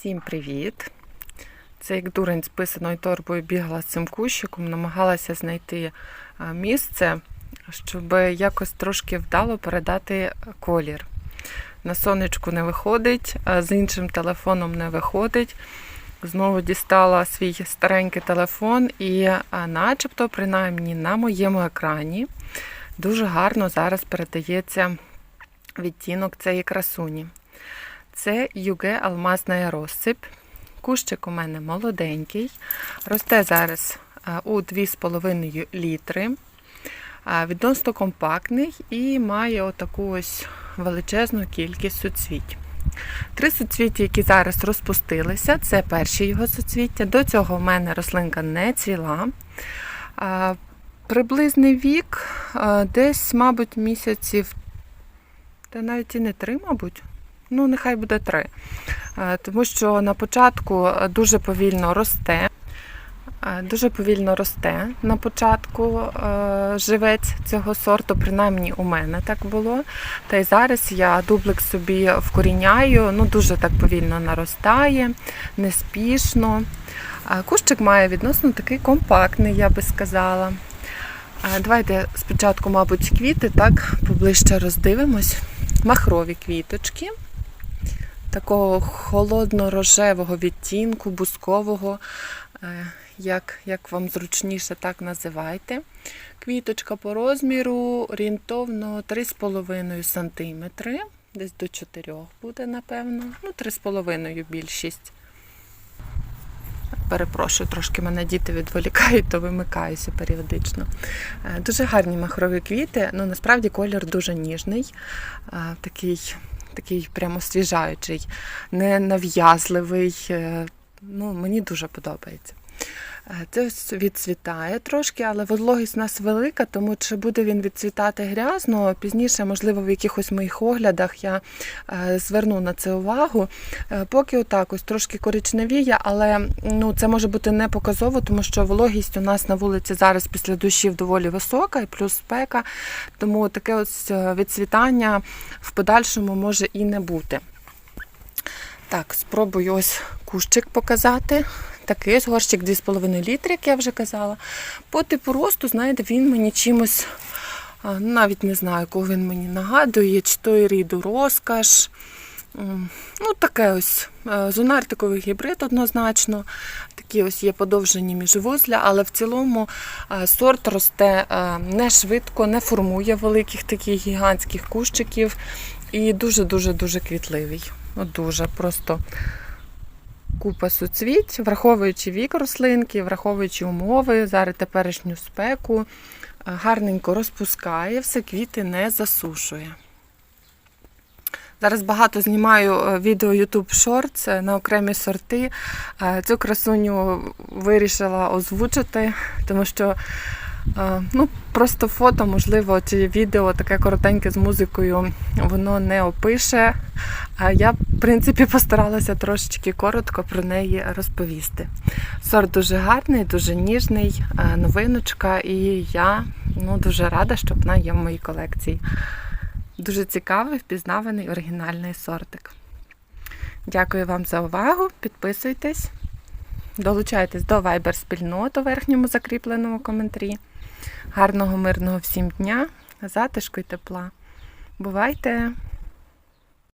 Всім привіт! Це як дурень з писаною торбою бігла з цим кущиком, намагалася знайти місце, щоб якось трошки вдало передати колір. На сонечку не виходить, а з іншим телефоном не виходить. Знову дістала свій старенький телефон і, начебто, принаймні на моєму екрані, дуже гарно зараз передається відтінок цієї красуні. Це юге алмазна розсип. Кущик у мене молоденький. Росте зараз у 2,5 літри. Відносно компактний і має отаку ось величезну кількість суцвіть. Три суцвіття, які зараз розпустилися, це перші його суцвіття. До цього в мене рослинка не цвіла. Приблизний вік десь, мабуть, місяців, та навіть і не три, мабуть. Ну, нехай буде три. Е, Тому що на початку дуже повільно росте. Е, Дуже повільно росте на початку е, живець цього сорту, принаймні у мене так було. Та й зараз я дублик собі вкоріняю, ну дуже так повільно наростає, неспішно. Е, Кущик має відносно такий компактний, я би сказала. Е, Давайте спочатку, мабуть, квіти так поближче роздивимось. Махрові квіточки такого холодно-рожевого відтінку, бускового, е, як, як вам зручніше так називайте. Квіточка по розміру орієнтовно 3,5 см, десь до 4 буде, напевно. Ну, 3,5 більшість. Перепрошую, трошки мене діти відволікають, то вимикаюся періодично. Е, Дуже гарні махрові квіти, ну насправді колір дуже ніжний, е, такий такий прямо освіжаючий, не нав'язливий. е, Ну, мені дуже подобається. Е, Це ось відцвітає трошки, але вологість у нас велика, тому чи буде він відцвітати грязно, пізніше, можливо, в якихось моїх оглядах я е, зверну на це увагу. Е, Поки отак ось трошки коричневіє, але ну, це може бути не показово, тому що вологість у нас на вулиці зараз після дощів доволі висока і плюс спека, тому таке ось відцвітання в подальшому може і не бути. Так, спробую ось кущик показати. Такий ось горщик 2,5 літри, як я вже казала. По типу росту, знаєте, він мені чимось, навіть не знаю, кого він мені нагадує, чи то і ріду розкаш. Ну, таке ось е, зонартиковий гібрид однозначно. Такі ось є подовжені міжвузля, але в цілому е, сорт росте е, не швидко, не формує великих таких гігантських кущиків і дуже-дуже дуже квітливий. От дуже просто купа суцвіть, враховуючи вік рослинки, враховуючи умови, зараз теперішню спеку, е, гарненько розпускає, все квіти не засушує. Зараз багато знімаю е, відео YouTube Shorts е, на окремі сорти. Цю красуню вирішила озвучити, тому що ну, просто фото, можливо, чи відео таке коротеньке з музикою, воно не опише. Я, в принципі, постаралася трошечки коротко про неї розповісти. Сорт дуже гарний, дуже ніжний, е, новиночка, і я ну, дуже рада, що вона є в моїй колекції. Дуже цікавий, впізнаваний оригінальний сортик. Дякую вам за увагу. Підписуйтесь, долучайтесь до Viber спільноти у верхньому закріпленому коментарі. Гарного, мирного всім дня, затишку і тепла. Бувайте!